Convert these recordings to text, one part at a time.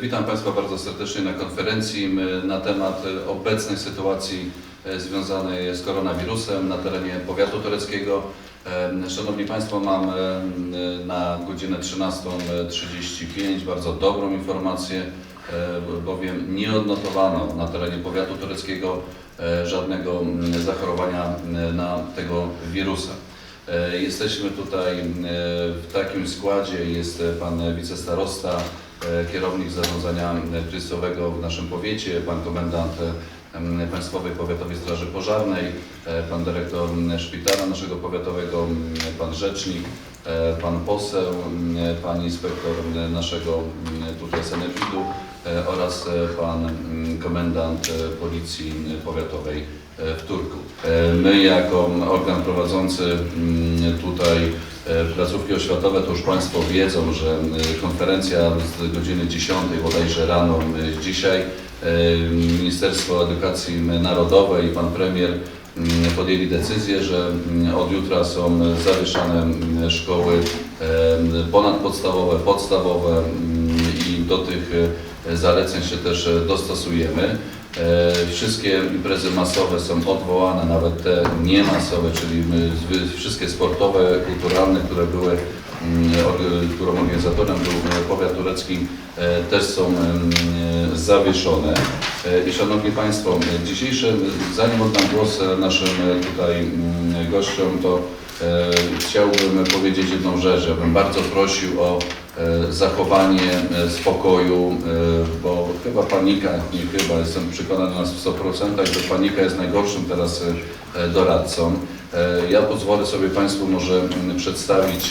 Witam Państwa bardzo serdecznie na konferencji na temat obecnej sytuacji e, związanej z koronawirusem na terenie powiatu toreckiego. E, Szanowni Państwo, mam e, na godzinę 13.35 bardzo dobrą informację, bowiem nie odnotowano na terenie powiatu toreckiego żadnego zachorowania na tego wirusa. Jesteśmy tutaj w takim składzie, jest pan wicestarosta, kierownik zarządzania e, kryzysowego w naszym powiecie, pan komendant e, Państwowej Powiatowej Straży Pożarnej, e, pan dyrektor szpitala naszego powiatowego, pan rzecznik, e, pan poseł, m, pan inspektor m, naszego m, tutaj sanepidu e, oraz e, pan komendant e, Policji Powiatowej e, w Turku. E, My jako organ prowadzący mm, tutaj e, placówki oświatowe, to już Państwo wiedzą, że konferencja z godziny 10 bodajże rano dzisiaj e, Ministerstwo Edukacji Narodowej i Pan Premier podjęli decyzję, że m, od jutra są zawieszane m, szkoły ponadpodstawowe, podstawowe m, i do tych e, zaleceń się też e, dostosujemy. E, Wszystkie imprezy masowe są odwołane, nawet te niemasowe, czyli wszystkie sportowe, kulturalne, które były, mm, którą organizatorem był powiat turecki, też są zawieszone. E, I Szanowni Państwo, dzisiejsze, zanim oddam głos e, naszym e, tutaj gościom, to chciałbym powiedzieć jedną rzecz. Ja bym bardzo prosił o zachowanie spokoju, bo chyba panika, nie chyba, jestem przekonany na 100%, że panika jest najgorszym teraz doradcą. Ja pozwolę sobie Państwu może przedstawić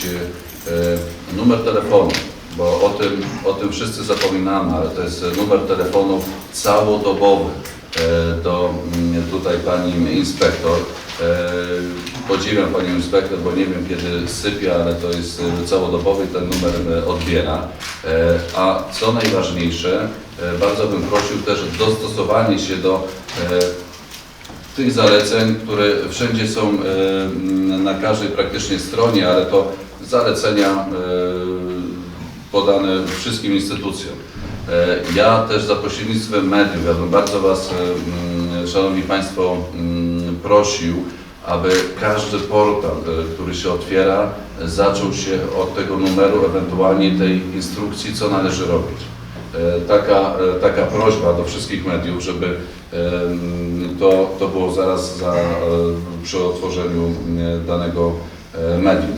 numer telefonu, bo o tym, o tym wszyscy zapominamy, ale to jest numer telefonu całodobowy e, do mm, tutaj Pani Inspektor. E, Podziwiam Panią Inspektor, bo nie wiem kiedy sypia, ale to jest e, całodobowy, ten numer odbiera. A co najważniejsze, bardzo bym prosił też dostosowanie się do tych zaleceń, które wszędzie są na każdej praktycznie stronie, ale to zalecenia podane wszystkim instytucjom. E, Ja też za pośrednictwem mediów, ja bym bardzo Was, e, m, Szanowni Państwo, m, prosił, aby każdy portal, e, który się otwiera, zaczął się od tego numeru, ewentualnie tej instrukcji, co należy robić. Taka, taka prośba do wszystkich mediów, żeby em, to, to było zaraz za, przy otworzeniu danego medium.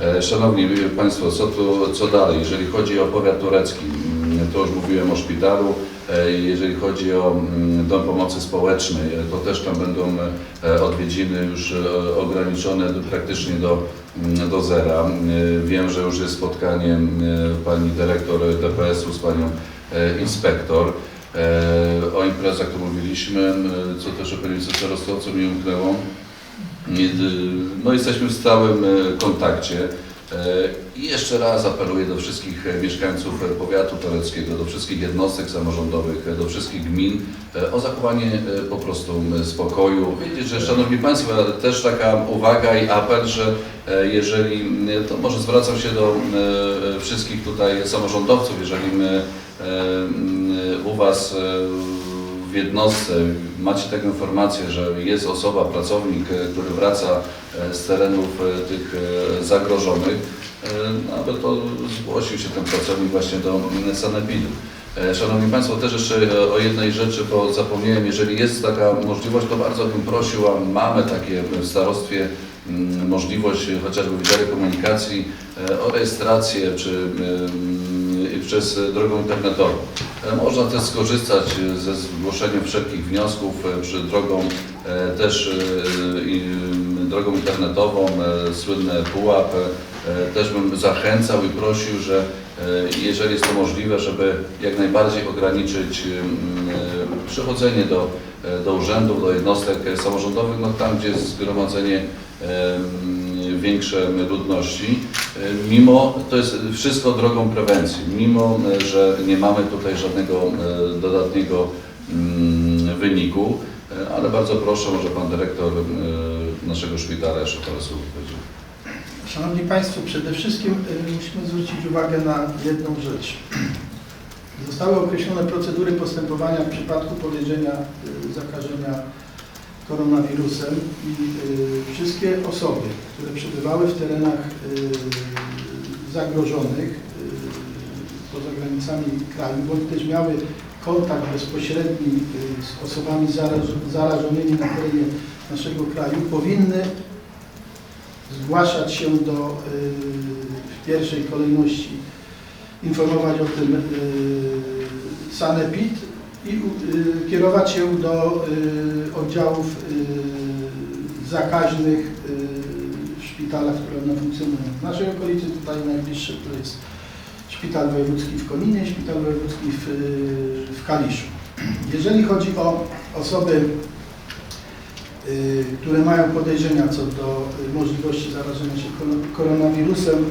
E, Szanowni Państwo, co, tu, co dalej? Jeżeli chodzi o powiat turecki, mm, to już mówiłem o szpitalu. E, Jeżeli chodzi o mm, Dom Pomocy Społecznej, e, to też tam będą e, odwiedziny już e, ograniczone praktycznie do, mm, do zera. E, Wiem, że już jest spotkanie e, pani dyrektor DPS-u z panią e, inspektor. E, O imprezach tu mówiliśmy, e, co też o pani co mi umknęło. No jesteśmy w stałym e, kontakcie. E, I jeszcze raz apeluję do wszystkich e, mieszkańców powiatu toreckiego, do wszystkich jednostek samorządowych, do wszystkich gmin o zachowanie po prostu spokoju. Wiedzieć, że Szanowni Państwo, też taka uwaga i apel, że jeżeli, to może zwracam się do wszystkich tutaj samorządowców, jeżeli m, e, m, u Was w jednostce. Macie taką informację, że jest osoba, pracownik, e, który wraca e, z terenów e, tych zagrożonych, aby to zgłosił się ten pracownik właśnie do sanepidu. Szanowni Państwo, też jeszcze o jednej rzeczy, bo zapomniałem, jeżeli jest taka możliwość, to bardzo bym prosił, a mamy takie w starostwie mm, możliwość chociażby w Wydziale Komunikacji o rejestrację czy mm, przez drogą internetową. E, Można też skorzystać e, ze zgłoszeniem wszelkich wniosków e, przy drogą e, też e, drogą internetową, e, słynne pułap. E, Też bym zachęcał i prosił, że e, jeżeli jest to możliwe, żeby jak najbardziej ograniczyć e, przychodzenie do, e, do urzędów, do jednostek samorządowych, no tam gdzie jest zgromadzenie większe ludności, E, mimo, to jest wszystko drogą prewencji, mimo, e, że nie mamy tutaj żadnego e, dodatniego mm, wyniku, ale bardzo proszę, może Pan Dyrektor naszego szpitala jeszcze parę słów powiedzieć. Szanowni Państwo, przede wszystkim musimy zwrócić uwagę na jedną rzecz. Zostały określone procedury postępowania w przypadku podejrzenia zakażenia koronawirusem i y, wszystkie osoby, które przebywały w terenach y, zagrożonych y, poza granicami kraju, bądź też miały kontakt bezpośredni z osobami zaraż- zarażonymi na terenie naszego kraju, powinny zgłaszać się do w pierwszej kolejności informować o tym Sanepid i y, kierować się do y, oddziałów y, zakaźnych w szpitalach, które one funkcjonują. W naszej okolicy tutaj najbliższy to jest Szpital Wojewódzki w Koninie, Szpital Wojewódzki w, w Kaliszu. Jeżeli chodzi o osoby, które mają podejrzenia co do możliwości zarażenia się koron- koronawirusem,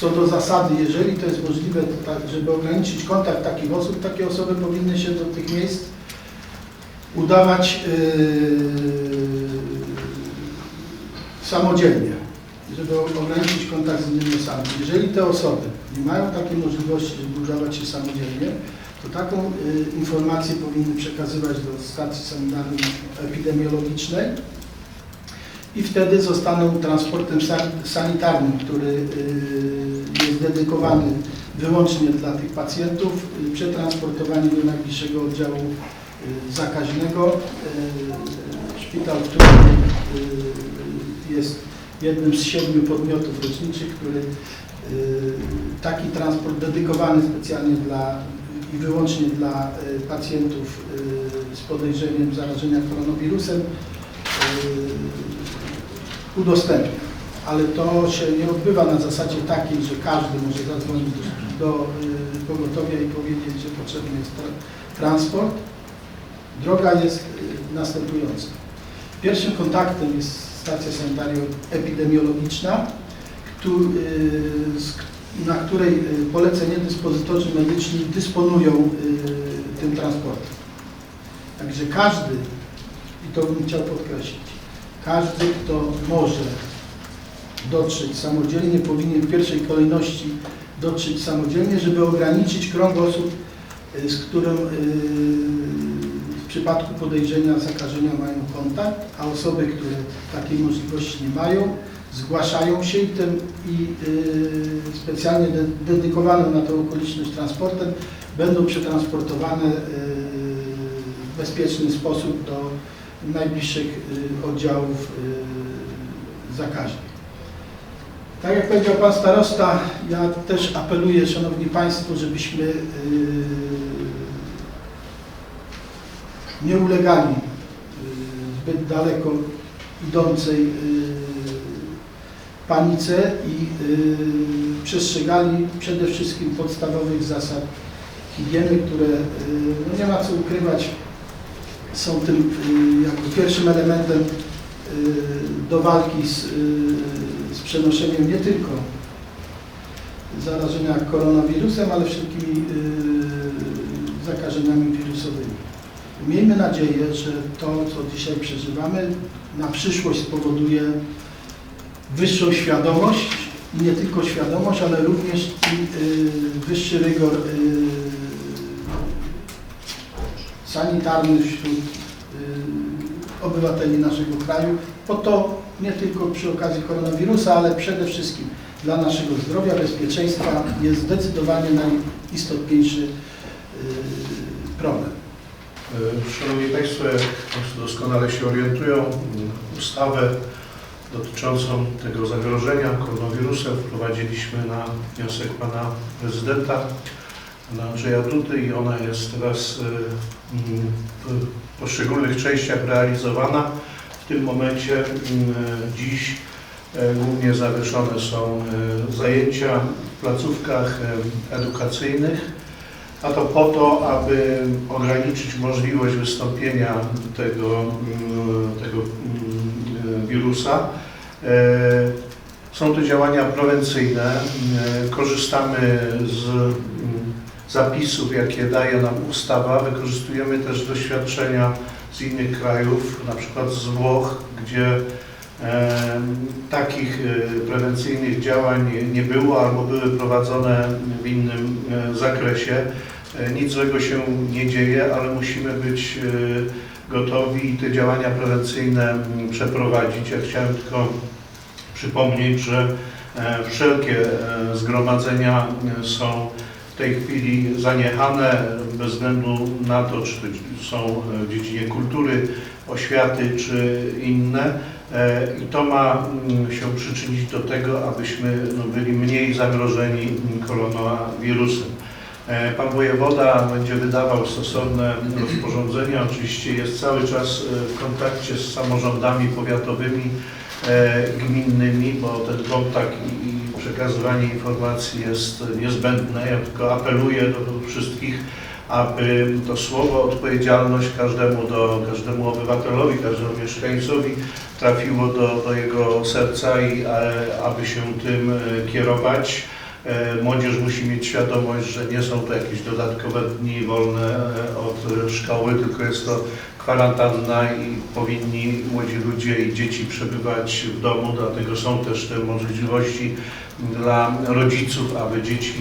co do zasady, jeżeli to jest możliwe, to tak, żeby ograniczyć kontakt takich osób, takie osoby powinny się do tych miejsc udawać yy, samodzielnie, żeby ograniczyć kontakt z innymi osobami. Jeżeli te osoby nie mają takiej możliwości, żeby udawać się samodzielnie, to taką y, informację powinny przekazywać do stacji sanitarno-epidemiologicznej i wtedy zostaną transportem san- sanitarnym, który y, jest dedykowany wyłącznie dla tych pacjentów, y, przetransportowani do najbliższego oddziału y, zakaźnego. Szpital, który jest jednym z siedmiu podmiotów leczniczych, który taki transport dedykowany specjalnie dla i wyłącznie dla pacjentów z podejrzeniem zarażenia koronawirusem udostępnia. Ale to się nie odbywa na zasadzie takiej, że każdy może zadzwonić do, do y, pogotowia i powiedzieć, że potrzebny jest tra- transport. Droga jest y, następująca. Pierwszym kontaktem jest stacja sanitarno-epidemiologiczna, y, na której polecenie dyspozytorzy medyczni dysponują tym transportem. Także każdy, i to bym chciał podkreślić, każdy, kto może dotrzeć samodzielnie, powinien w pierwszej kolejności dotrzeć samodzielnie, żeby ograniczyć krąg osób, y, z którym y, w przypadku podejrzenia zakażenia mają kontakt, a osoby, które takiej możliwości nie mają, zgłaszają się i, tym, i y, specjalnie de, dedykowanym na tę okoliczność transportem będą przetransportowane w bezpieczny sposób do najbliższych y, oddziałów y, zakaźnych. Tak jak powiedział Pan Starosta, ja też apeluję, Szanowni Państwo, żebyśmy y, nie ulegali zbyt daleko idącej panice i przestrzegali przede wszystkim podstawowych zasad higieny, które no nie ma co ukrywać, są tym y, jakby pierwszym elementem y, do walki z, y, z przenoszeniem nie tylko zarażenia koronawirusem, ale wszelkimi zakażeniami wirusowymi. Miejmy nadzieję, że to, co dzisiaj przeżywamy, na przyszłość spowoduje wyższą świadomość nie tylko świadomość, ale również wyższy rygor sanitarny wśród y, obywateli naszego kraju, po to nie tylko przy okazji koronawirusa, ale przede wszystkim dla naszego zdrowia, bezpieczeństwa jest zdecydowanie najistotniejszy y, problem. E, Szanowni Państwo, jak Państwo doskonale się orientują, ustawę dotyczącą tego zagrożenia koronawirusem wprowadziliśmy na wniosek Pana Prezydenta, Andrzeja Dudy i ona jest teraz e, mm, w poszczególnych częściach realizowana. W tym momencie mm, dziś głównie zawieszone są zajęcia w placówkach edukacyjnych. A to po to, aby ograniczyć możliwość wystąpienia tego, tego wirusa. Są to działania prewencyjne. Korzystamy z zapisów, jakie daje nam ustawa. Wykorzystujemy też doświadczenia z innych krajów, na przykład z Włoch, gdzie E, Takich e, prewencyjnych działań nie było albo były prowadzone w innym e, zakresie. E, Nic złego się nie dzieje, ale musimy być e, gotowi i te działania prewencyjne przeprowadzić. Ja chciałem tylko przypomnieć, że e, wszelkie e, zgromadzenia e, są tej chwili zaniechane bez względu na to, czy to są w dziedzinie kultury, oświaty czy inne. E, I to ma mm, się przyczynić do tego, abyśmy no, byli mniej zagrożeni koronawirusem. E, Pan wojewoda będzie wydawał stosowne rozporządzenia. Oczywiście jest cały czas e, w kontakcie z samorządami powiatowymi, e, gminnymi, bo ten kontakt i przekazywanie informacji jest niezbędne. Ja tylko apeluję do wszystkich, aby to słowo odpowiedzialność każdemu, do, każdemu obywatelowi, każdemu mieszkańcowi trafiło do, do jego serca i e, aby się tym e, kierować. E, Młodzież musi mieć świadomość, że nie są to jakieś dodatkowe dni wolne od szkoły, tylko jest to kwarantanna i powinni młodzi ludzie i dzieci przebywać w domu, dlatego są też te możliwości dla rodziców, aby dzieci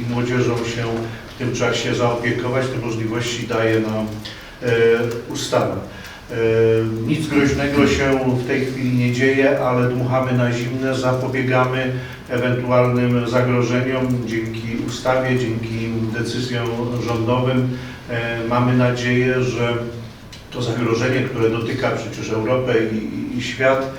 i młodzieżą się w tym czasie zaopiekować. Te możliwości daje nam e, ustawa. E, Nic groźnego się w tej chwili nie dzieje, ale dmuchamy na zimne, zapobiegamy ewentualnym zagrożeniom dzięki ustawie, dzięki decyzjom rządowym. E, Mamy nadzieję, że to zagrożenie, które dotyka przecież Europę i, i, świat,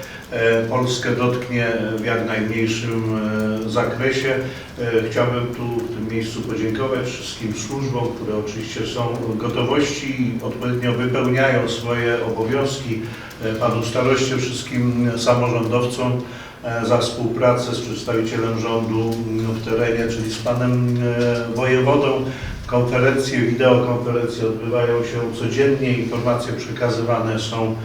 Polskę dotknie w jak najmniejszym e, zakresie. E, Chciałbym tu w tym miejscu podziękować wszystkim służbom, które oczywiście są gotowości i odpowiednio wypełniają swoje obowiązki. E, Panu staroście, wszystkim samorządowcom e, za współpracę z przedstawicielem rządu w terenie, czyli z panem e, wojewodą. Konferencje, wideokonferencje odbywają się codziennie, informacje przekazywane są e,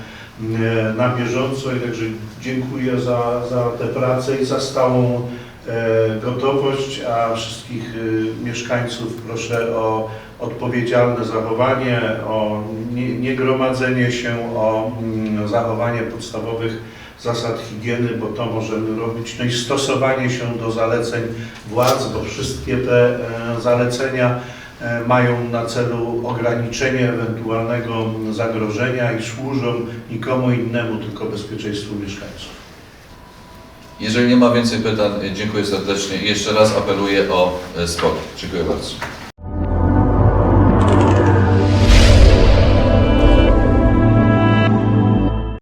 na bieżąco i także dziękuję za, za tę pracę i za stałą e, gotowość, a wszystkich e, mieszkańców proszę o odpowiedzialne zachowanie, o nie, nie się, o mm, zachowanie podstawowych zasad higieny, bo to możemy robić, no i stosowanie się do zaleceń władz, bo wszystkie te e, zalecenia e, mają na celu ograniczenie ewentualnego zagrożenia i służą nikomu innemu, tylko bezpieczeństwu mieszkańców. Jeżeli nie ma więcej pytań, dziękuję serdecznie i jeszcze raz apeluję o e, spokój. Dziękuję bardzo.